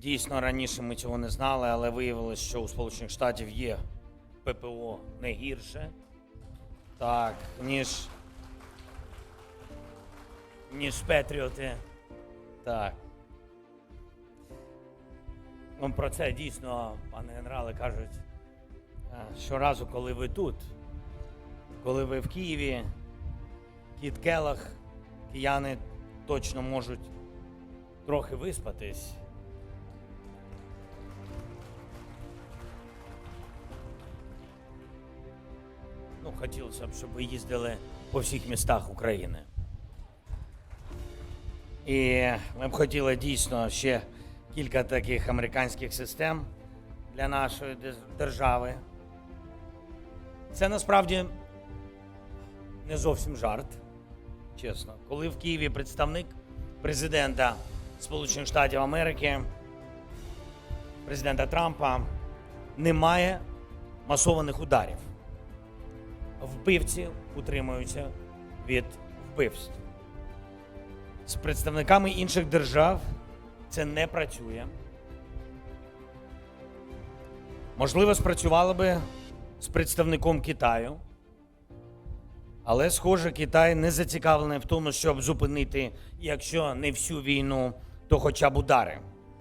Дійсно, раніше ми цього не знали, але виявилось, що у Сполучених Штатів є ППО не гірше, так, ніж. ніж Петріоти. Так. Ну, про це дійсно, пане генерале, кажуть е, щоразу, коли ви тут, коли ви в Києві, Кіт Келах, кияни точно можуть трохи виспатись. Ну, хотілося б, щоб ви їздили по всіх містах України. І ми б хотіли дійсно ще кілька таких американських систем для нашої держави. Це насправді не зовсім жарт, чесно. Коли в Києві представник президента Сполучених Штатів Америки, президента Трампа, немає масованих ударів. Вбивці утримуються від вбивств. З представниками інших держав це не працює. Можливо, спрацювало би з представником Китаю. Але, схоже, Китай не зацікавлений в тому, щоб зупинити, якщо не всю війну, то хоча б удари.